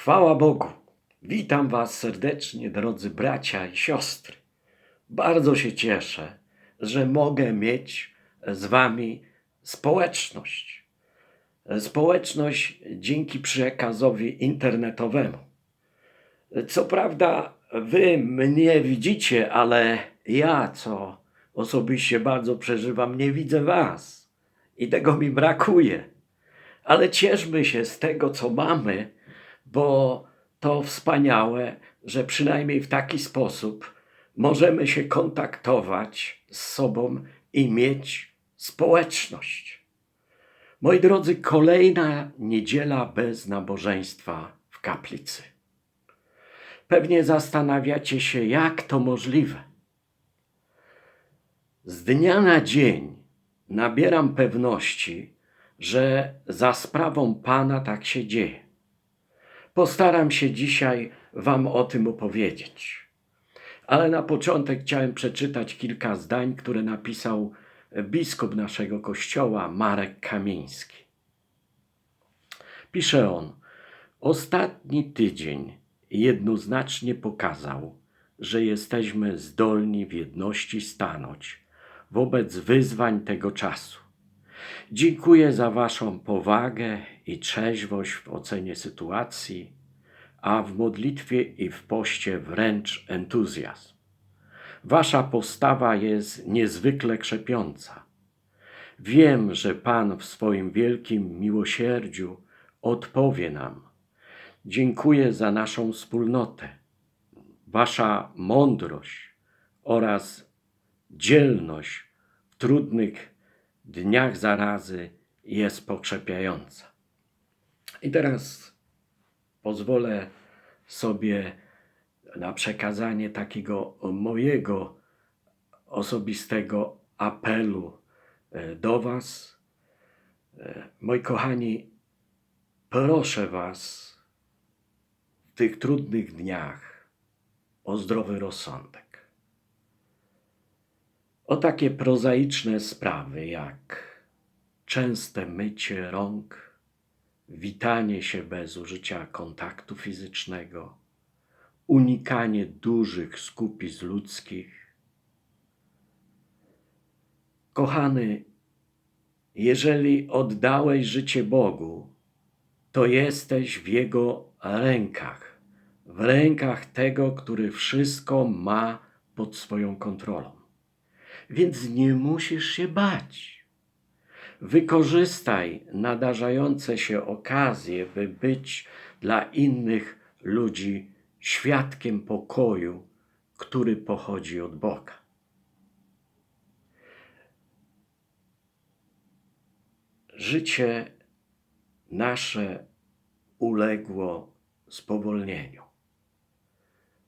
Chwała Bogu. Witam Was serdecznie, drodzy bracia i siostry. Bardzo się cieszę, że mogę mieć z Wami społeczność. Społeczność dzięki przekazowi internetowemu. Co prawda, Wy mnie widzicie, ale ja, co osobiście bardzo przeżywam, nie widzę Was. I tego mi brakuje. Ale cieszmy się z tego, co mamy, bo to wspaniałe, że przynajmniej w taki sposób możemy się kontaktować z sobą i mieć społeczność. Moi drodzy, kolejna niedziela bez nabożeństwa w kaplicy. Pewnie zastanawiacie się, jak to możliwe. Z dnia na dzień nabieram pewności, że za sprawą Pana tak się dzieje. Postaram się dzisiaj Wam o tym opowiedzieć. Ale na początek chciałem przeczytać kilka zdań, które napisał biskup naszego kościoła, Marek Kamiński. Pisze on: Ostatni tydzień jednoznacznie pokazał, że jesteśmy zdolni w jedności stanąć wobec wyzwań tego czasu. Dziękuję za Waszą powagę i trzeźwość w ocenie sytuacji, a w modlitwie i w poście wręcz entuzjazm. Wasza postawa jest niezwykle krzepiąca. Wiem, że Pan w swoim wielkim miłosierdziu odpowie nam. Dziękuję za naszą wspólnotę, Wasza mądrość oraz dzielność w trudnych dniach zarazy jest pokrzepiająca. I teraz pozwolę sobie na przekazanie takiego mojego osobistego apelu e, do Was. E, Moi kochani, proszę Was w tych trudnych dniach o zdrowy rozsądek. O takie prozaiczne sprawy jak częste mycie rąk, witanie się bez użycia kontaktu fizycznego, unikanie dużych skupisk ludzkich. Kochany, jeżeli oddałeś życie Bogu, to jesteś w Jego rękach, w rękach tego, który wszystko ma pod swoją kontrolą. Więc nie musisz się bać. Wykorzystaj nadarzające się okazje, by być dla innych ludzi świadkiem pokoju, który pochodzi od Boga. Życie nasze uległo spowolnieniu.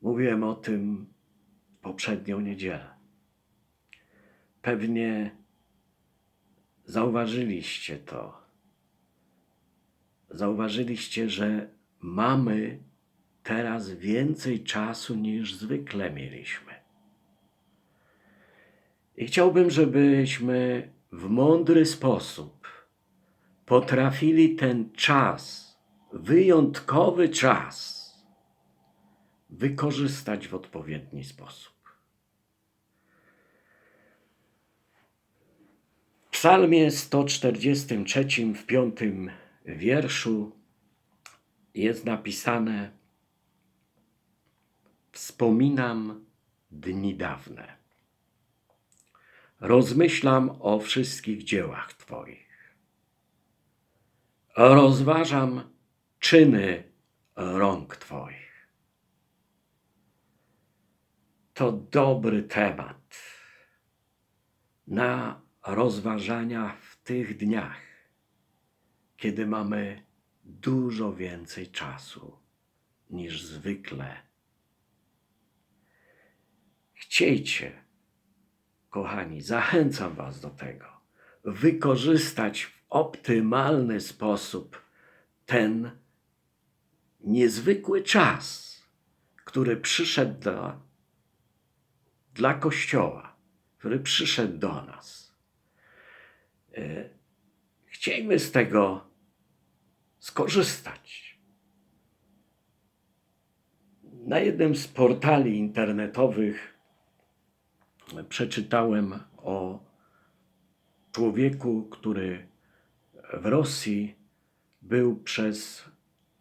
Mówiłem o tym poprzednią niedzielę. Pewnie zauważyliście to. Zauważyliście, że mamy teraz więcej czasu niż zwykle mieliśmy. I chciałbym, żebyśmy w mądry sposób potrafili ten czas, wyjątkowy czas, wykorzystać w odpowiedni sposób. W Psalmie 143 w piątym wierszu jest napisane: Wspominam dni dawne. Rozmyślam o wszystkich dziełach Twoich. Rozważam czyny rąk Twoich. To dobry temat na rozważania w tych dniach, kiedy mamy dużo więcej czasu niż zwykle. Chciejcie, kochani, zachęcam Was do tego, wykorzystać w optymalny sposób ten niezwykły czas, który przyszedł dla, dla Kościoła, który przyszedł do nas. E, Chciejmy z tego skorzystać. Na jednym z portali internetowych przeczytałem o człowieku, który w Rosji był przez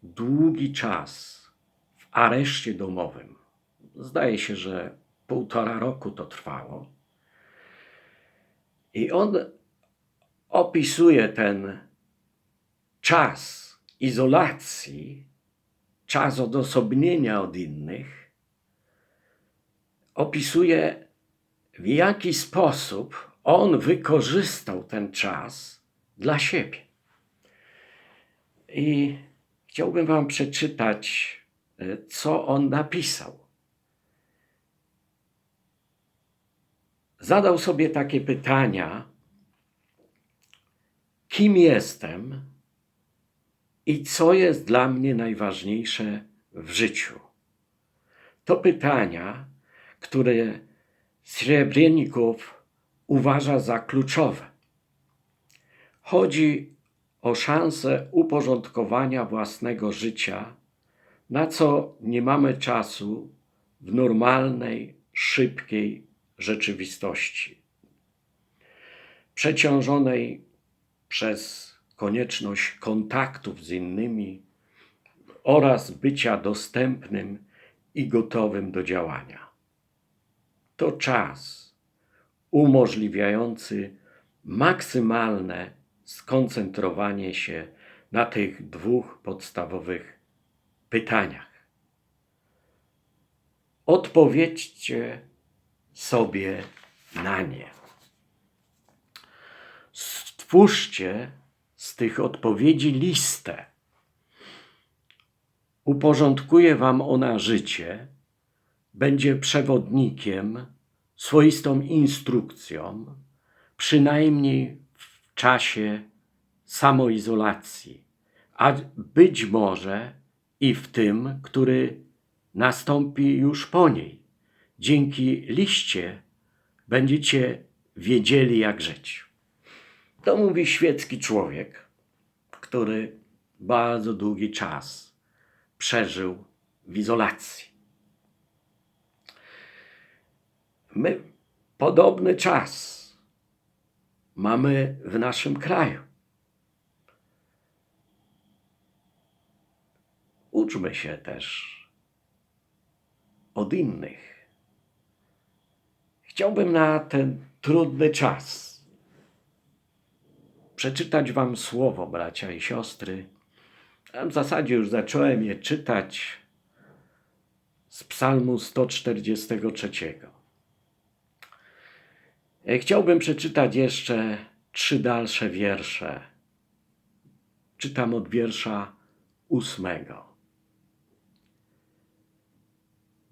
długi czas w areszcie domowym. Zdaje się, że półtora roku to trwało. I on opisuje ten czas izolacji, czas odosobnienia od innych, opisuje w jaki sposób on wykorzystał ten czas dla siebie. I chciałbym Wam przeczytać, e, co on napisał. Zadał sobie takie pytania: kim jestem i co jest dla mnie najważniejsze w życiu? To pytania, które Srebrennikow uważa za kluczowe. Chodzi o szansę uporządkowania własnego życia, na co nie mamy czasu w normalnej, szybkiej rzeczywistości. Przeciążonej przez konieczność kontaktów z innymi oraz bycia dostępnym i gotowym do działania. To czas umożliwiający maksymalne skoncentrowanie się na tych dwóch podstawowych pytaniach. Odpowiedzcie sobie na nie. Stwórzcie z tych odpowiedzi listę. Uporządkuje Wam ona życie, będzie przewodnikiem, swoistą instrukcją, przynajmniej w czasie samoizolacji, a być może i w tym, który nastąpi już po niej. Dzięki liście będziecie wiedzieli, jak żyć. To mówi świecki człowiek, który bardzo długi czas przeżył w izolacji. My podobny czas mamy w naszym kraju. Uczmy się też od innych. Chciałbym na ten trudny czas przeczytać Wam słowo, bracia i siostry. W zasadzie już zacząłem je czytać z Psalmu 143. E, chciałbym przeczytać jeszcze trzy dalsze wiersze. Czytam od wiersza ósmego.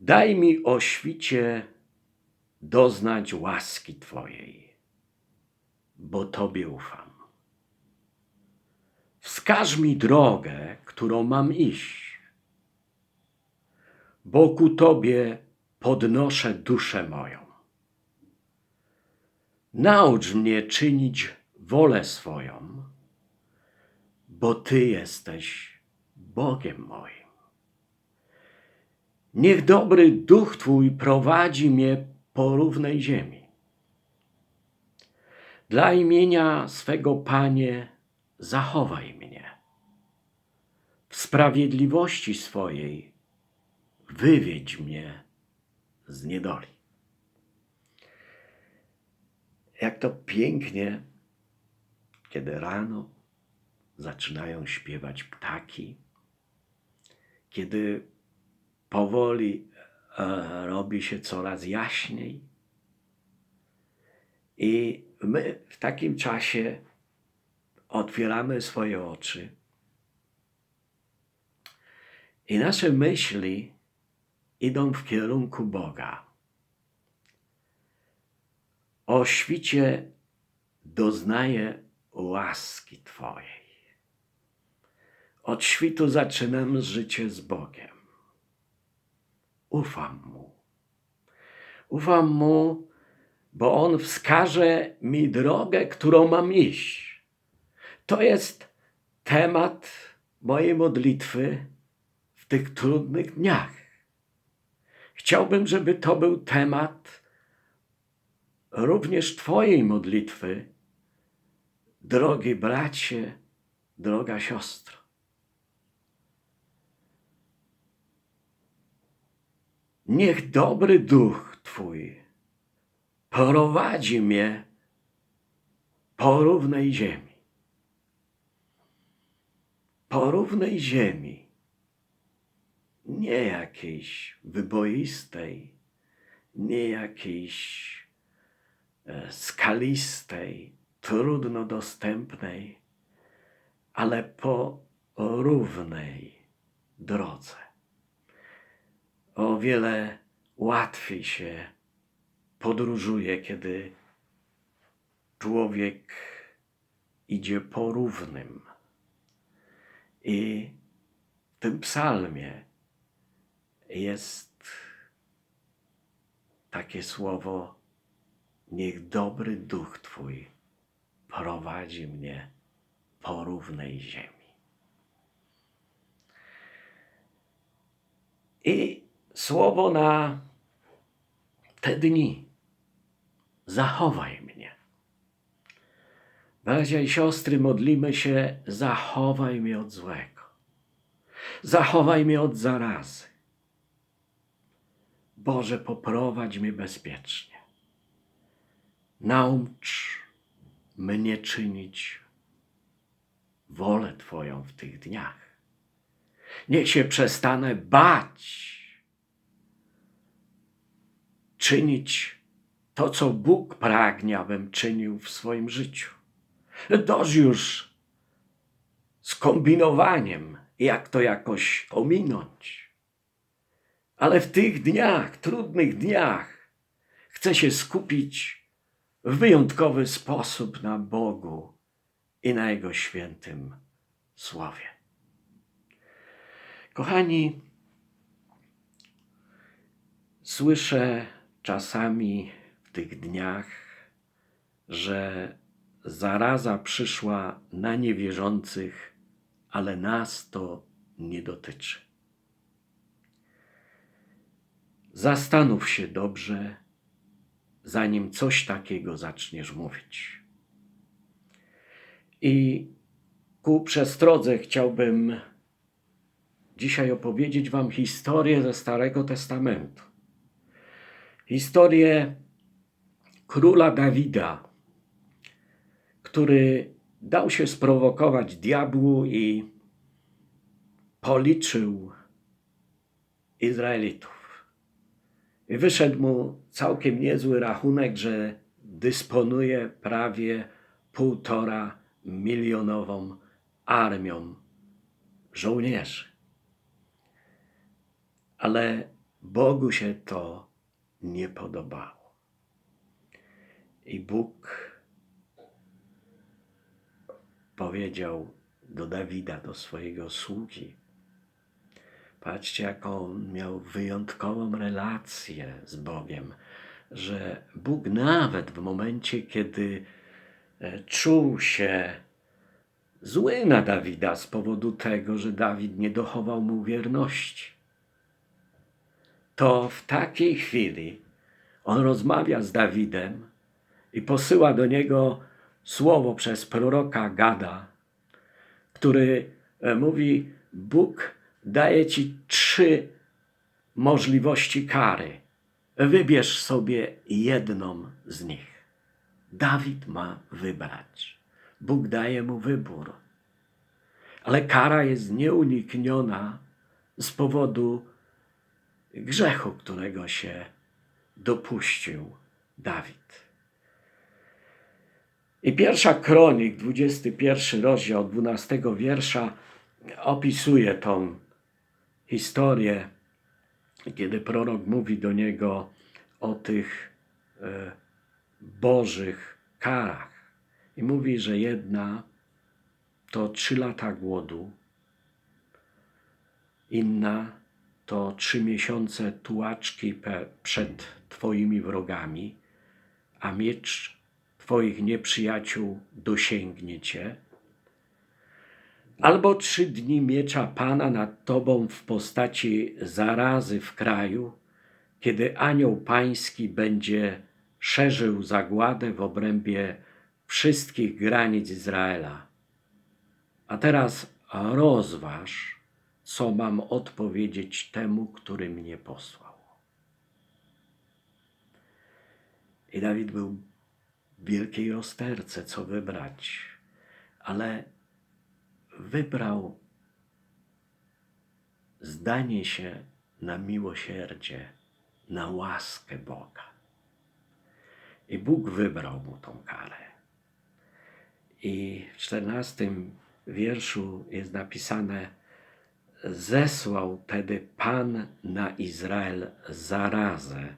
Daj mi o świcie doznać łaski Twojej, bo Tobie ufam. Wskaż mi drogę, którą mam iść, bo ku Tobie podnoszę duszę moją. Naucz mnie czynić wolę swoją, bo Ty jesteś Bogiem moim. Niech dobry duch Twój prowadzi mnie po równej ziemi. Dla imienia swego Panie zachowaj mnie. W sprawiedliwości swojej wywiedź mnie z niedoli. Jak to pięknie, kiedy rano zaczynają śpiewać ptaki, kiedy powoli e, robi się coraz jaśniej. I my w takim czasie otwieramy swoje oczy i nasze myśli idą w kierunku Boga. O świcie doznaję łaski Twojej. Od świtu zaczynam życie z Bogiem. Ufam Mu. Ufam Mu, bo On wskaże mi drogę, którą mam iść. To jest temat mojej modlitwy w tych trudnych dniach. Chciałbym, żeby to był temat również Twojej modlitwy, drogi bracie, droga siostro. Niech dobry duch Twój prowadzi mnie po równej ziemi. Po równej ziemi, nie jakiejś wyboistej, nie jakiejś e, skalistej, trudno dostępnej, ale po równej drodze. O wiele łatwiej się podróżuje, kiedy człowiek idzie po równym. I w tym psalmie jest takie słowo: Niech dobry duch Twój prowadzi mnie po równej ziemi. I słowo na te dni: zachowaj mnie. Bracia i siostry, modlimy się, zachowaj mnie od złego. Zachowaj mnie od zarazy. Boże, poprowadź mnie bezpiecznie. Naucz mnie czynić wolę Twoją w tych dniach. Niech się przestanę bać czynić to, co Bóg pragnie, abym czynił w swoim życiu. Dość już z kombinowaniem, jak to jakoś ominąć. Ale w tych dniach, trudnych dniach, chcę się skupić w wyjątkowy sposób na Bogu i na Jego świętym słowie. Kochani, słyszę czasami w tych dniach, że zaraza przyszła na niewierzących, ale nas to nie dotyczy. Zastanów się dobrze, zanim coś takiego zaczniesz mówić. I ku przestrodze chciałbym dzisiaj opowiedzieć Wam historię ze Starego Testamentu. Historię króla Dawida, który dał się sprowokować diabłu i policzył Izraelitów. I wyszedł mu całkiem niezły rachunek, że dysponuje prawie półtora milionową armią żołnierzy. Ale Bogu się to nie podobało. I Bóg powiedział do Dawida, do swojego sługi. Patrzcie, jaką on miał wyjątkową relację z Bogiem, że Bóg nawet w momencie, kiedy e, czuł się zły na Dawida z powodu tego, że Dawid nie dochował mu wierności, to w takiej chwili on rozmawia z Dawidem i posyła do niego słowo przez proroka Gada, który e, mówi: Bóg daje ci trzy możliwości kary. Wybierz sobie jedną z nich. Dawid ma wybrać. Bóg daje mu wybór. Ale kara jest nieunikniona z powodu grzechu, którego się dopuścił Dawid. I pierwsza kronik, 21 rozdział, 12 wiersza, opisuje tą historię, kiedy prorok mówi do niego o tych e, bożych karach. I mówi, że jedna to trzy lata głodu, inna to trzy miesiące tułaczki przed Twoimi wrogami, a miecz Twoich nieprzyjaciół dosięgnie Cię. Albo trzy dni miecza Pana nad Tobą w postaci zarazy w kraju, kiedy anioł pański będzie szerzył zagładę w obrębie wszystkich granic Izraela. A teraz rozważ, co mam odpowiedzieć temu, który mnie posłał. I Dawid był wielkiej rozterce, co wybrać, ale wybrał zdanie się na miłosierdzie, na łaskę Boga. I Bóg wybrał mu tą karę. I w czternastym wierszu jest napisane: Zesłał tedy Pan na Izrael zarazę,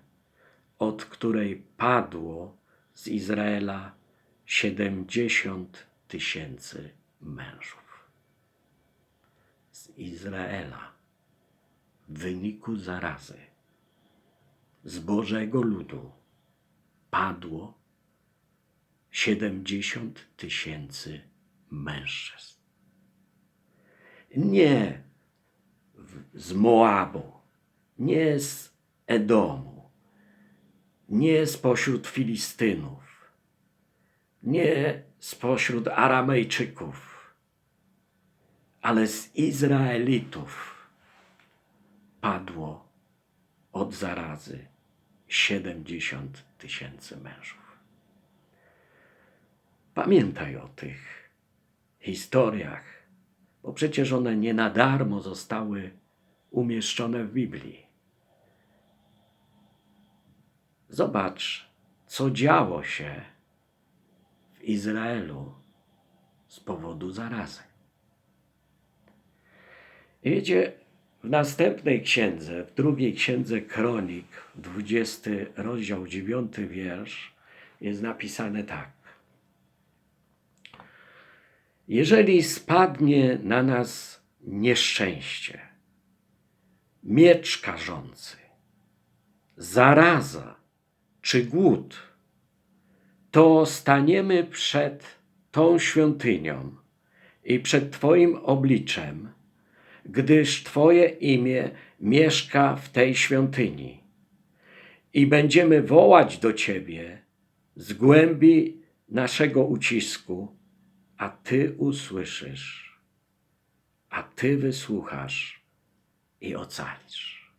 od której padło z Izraela siedemdziesiąt tysięcy mężów. Z Izraela w wyniku zarazy z Bożego ludu padło siedemdziesiąt tysięcy mężczyzn. Nie z Moabu, nie z Edomu, nie spośród Filistynów, nie spośród Aramejczyków, ale z Izraelitów padło od zarazy 70 tysięcy mężów. Pamiętaj o tych historiach, bo przecież one nie na darmo zostały umieszczone w Biblii. Zobacz, co działo się w Izraelu z powodu zarazy. I wiecie, w następnej księdze, w drugiej księdze Kronik, 20 rozdział, 9 wiersz, jest napisane tak. Jeżeli spadnie na nas nieszczęście, miecz karzący, zaraza czy głód, to staniemy przed tą świątynią i przed Twoim obliczem, gdyż Twoje imię mieszka w tej świątyni. I będziemy wołać do Ciebie z głębi naszego ucisku, a Ty usłyszysz, a Ty wysłuchasz i ocalisz.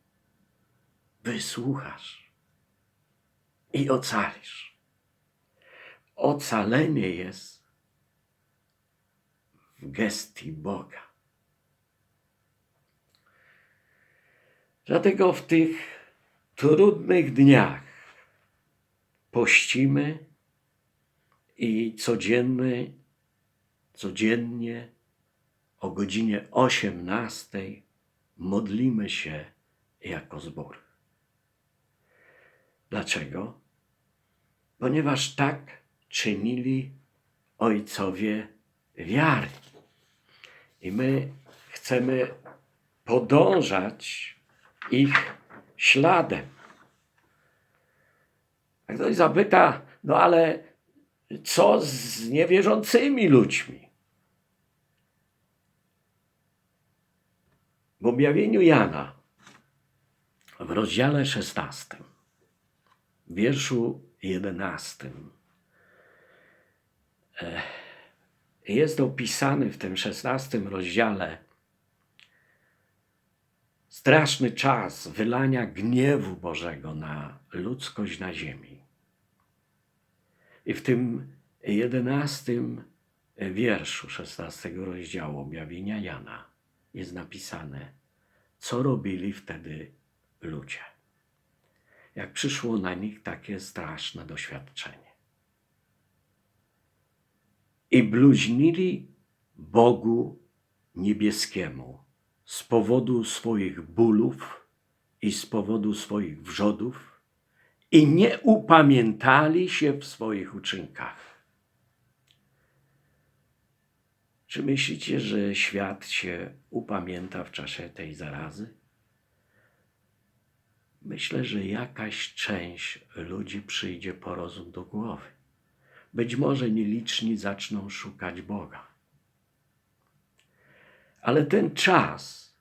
Wysłuchasz i ocalisz. Ocalenie jest w gestii Boga. Dlatego w tych trudnych dniach pościmy i codzienny, codziennie o godzinie 18 modlimy się jako zbór. Dlaczego? Ponieważ tak czynili ojcowie wiary. I my chcemy podążać ich śladem. A ktoś zapyta, no ale co z niewierzącymi ludźmi? W objawieniu Jana w rozdziale 16, w wierszu 11 e, jest opisany w tym 16 rozdziale straszny czas wylania gniewu Bożego na ludzkość na ziemi. I w tym jedenastym wierszu szesnastego rozdziału objawienia Jana jest napisane, co robili wtedy ludzie. Jak przyszło na nich takie straszne doświadczenie. I bluźnili Bogu niebieskiemu z powodu swoich bólów i z powodu swoich wrzodów i nie upamiętali się w swoich uczynkach. Czy myślicie, że świat się upamięta w czasie tej zarazy? Myślę, że jakaś część ludzi przyjdzie po rozum do głowy. Być może nieliczni zaczną szukać Boga. Ale ten czas,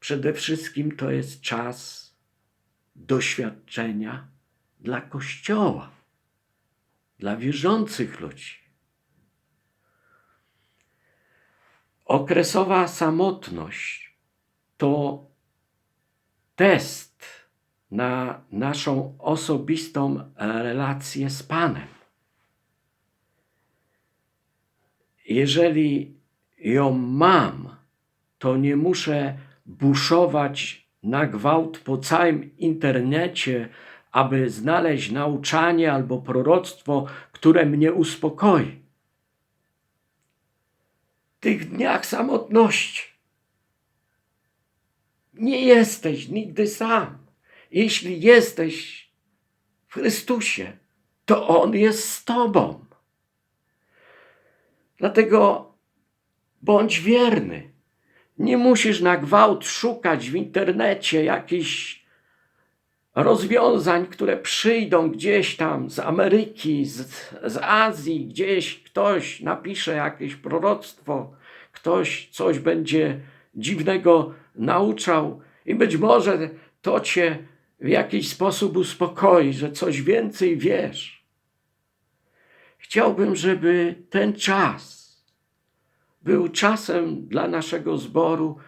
przede wszystkim to jest czas doświadczenia dla Kościoła, dla wierzących ludzi. Okresowa samotność to test na naszą osobistą relację z Panem. Jeżeli ją mam, to nie muszę buszować na gwałt po całym internecie, aby znaleźć nauczanie albo proroctwo, które mnie uspokoi. W tych dniach samotności nie jesteś nigdy sam. Jeśli jesteś w Chrystusie, to On jest z Tobą. Dlatego bądź wierny. Nie musisz na gwałt szukać w internecie jakichś rozwiązań, które przyjdą gdzieś tam z Ameryki, z, z Azji, gdzieś ktoś napisze jakieś proroctwo, ktoś coś będzie dziwnego nauczał i być może to cię w jakiś sposób uspokoi, że coś więcej wiesz. Chciałbym, żeby ten czas był czasem dla naszego zboru,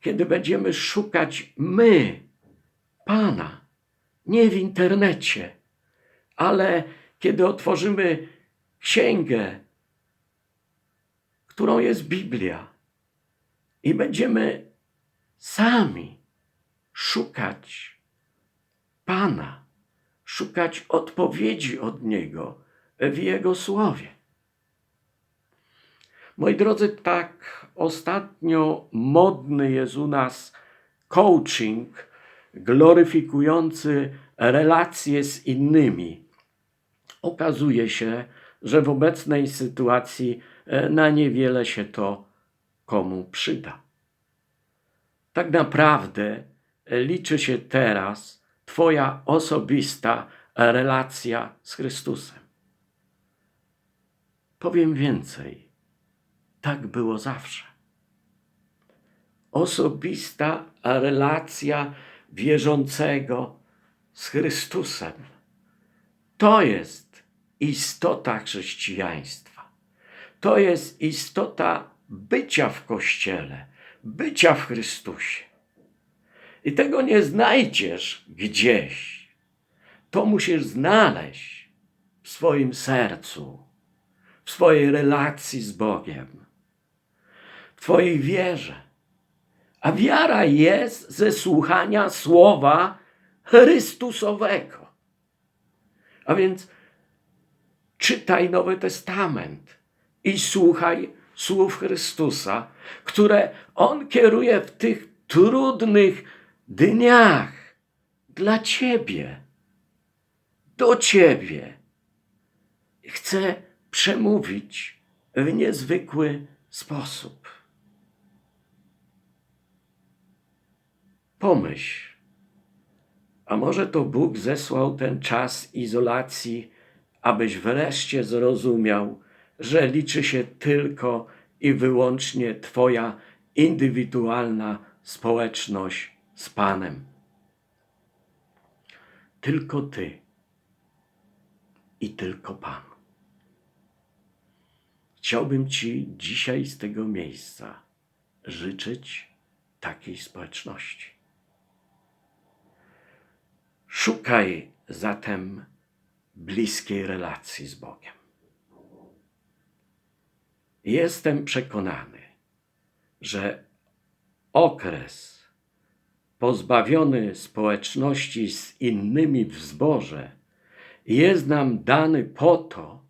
kiedy będziemy szukać my, Pana, nie w internecie, ale kiedy otworzymy księgę, którą jest Biblia, i będziemy sami szukać Pana, szukać odpowiedzi od Niego w Jego słowie. Moi drodzy, tak ostatnio modny jest u nas coaching gloryfikujący relacje z innymi. Okazuje się, że w obecnej sytuacji e, na niewiele się to komu przyda. Tak naprawdę liczy się teraz Twoja osobista relacja z Chrystusem. Powiem więcej tak było zawsze. Osobista relacja wierzącego z Chrystusem. To jest istota chrześcijaństwa. To jest istota bycia w Kościele, bycia w Chrystusie. I tego nie znajdziesz gdzieś. To musisz znaleźć w swoim sercu, w swojej relacji z Bogiem. Twojej wierze. A wiara jest ze słuchania słowa Chrystusowego. A więc czytaj Nowy Testament i słuchaj słów Chrystusa, które On kieruje w tych trudnych dniach dla Ciebie, do Ciebie. Chce przemówić w niezwykły sposób. Pomyśl, a może to Bóg zesłał ten czas izolacji, abyś wreszcie zrozumiał, że liczy się tylko i wyłącznie Twoja indywidualna społeczność z Panem. Tylko Ty i tylko Pan. Chciałbym Ci dzisiaj z tego miejsca życzyć takiej społeczności. Szukaj zatem bliskiej relacji z Bogiem. Jestem przekonany, że okres pozbawiony społeczności z innymi w zborze jest nam dany po to,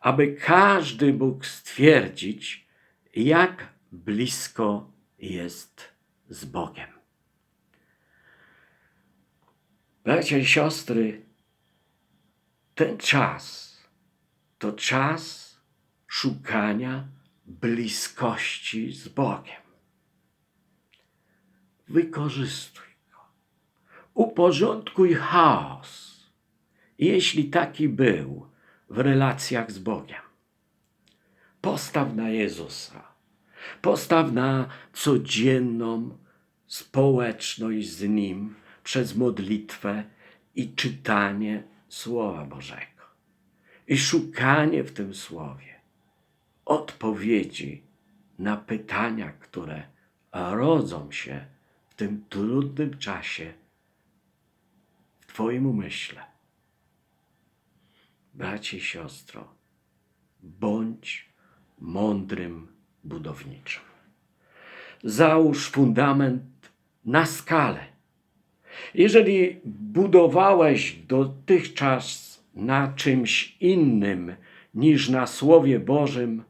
aby każdy mógł stwierdzić, jak blisko jest z Bogiem. Bracia i siostry, ten czas to czas szukania bliskości z Bogiem. Wykorzystuj go. Uporządkuj chaos, jeśli taki był w relacjach z Bogiem. Postaw na Jezusa. Postaw na codzienną społeczność z Nim przez modlitwę i czytanie Słowa Bożego. I szukanie w tym Słowie odpowiedzi na pytania, które rodzą się w tym trudnym czasie w Twoim umyśle. Bracie i siostro, bądź mądrym budowniczym. Załóż fundament na skalę. Jeżeli budowałeś dotychczas na czymś innym niż na Słowie Bożym,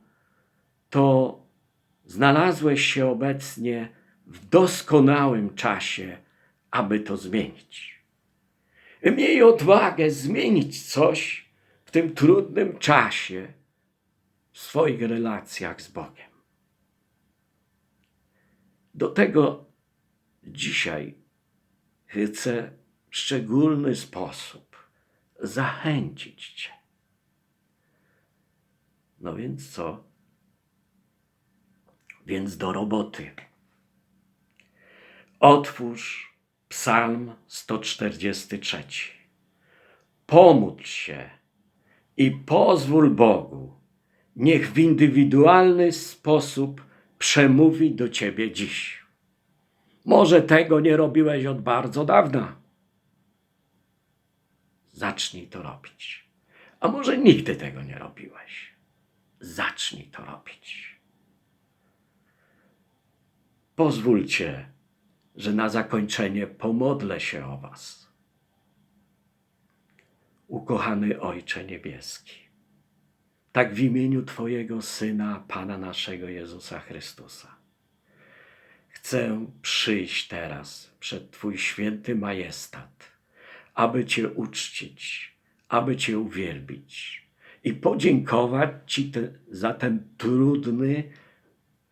to znalazłeś się obecnie w doskonałym czasie, aby to zmienić. Miej odwagę zmienić coś w tym trudnym czasie w swoich relacjach z Bogiem. Do tego dzisiaj chcę w szczególny sposób zachęcić Cię. No więc co? Więc do roboty. Otwórz Psalm 143. Pomódl się i pozwól Bogu, niech w indywidualny sposób przemówi do ciebie dziś. Może tego nie robiłeś od bardzo dawna. Zacznij to robić. A może nigdy tego nie robiłeś. Zacznij to robić. Pozwólcie, że na zakończenie pomodlę się o Was. Ukochany Ojcze Niebieski, tak w imieniu Twojego Syna, Pana naszego Jezusa Chrystusa, chcę przyjść teraz przed Twój święty majestat, aby Cię uczcić, aby Cię uwielbić i podziękować Ci te, za ten trudny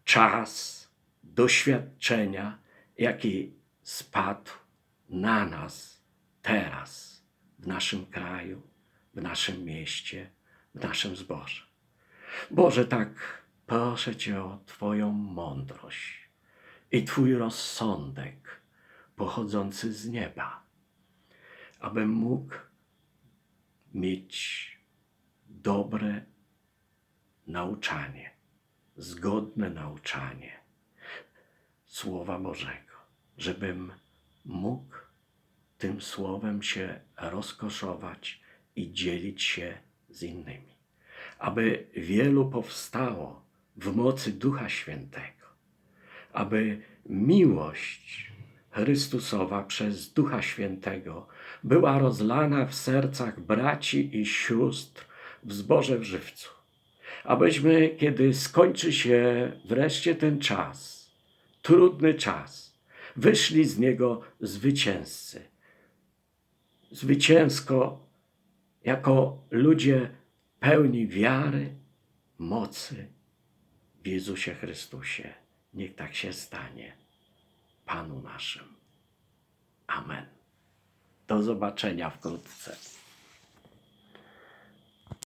czas doświadczenia, jaki spadł na nas teraz, w naszym kraju, w naszym mieście, w naszym zborze. Boże, tak proszę Cię o Twoją mądrość i Twój rozsądek pochodzący z nieba, abym mógł mieć dobre nauczanie, zgodne nauczanie Słowa Bożego, żebym mógł tym Słowem się rozkoszować i dzielić się z innymi. Aby wielu powstało w mocy Ducha Świętego, aby miłość Chrystusowa przez Ducha Świętego była rozlana w sercach braci i sióstr w zborze w żywcu. Abyśmy, kiedy skończy się wreszcie ten czas, trudny czas, wyszli z niego zwycięzcy. Zwycięsko jako ludzie pełni wiary, mocy w Jezusie Chrystusie. Niech tak się stanie. Panu naszym. Amen. Do zobaczenia wkrótce.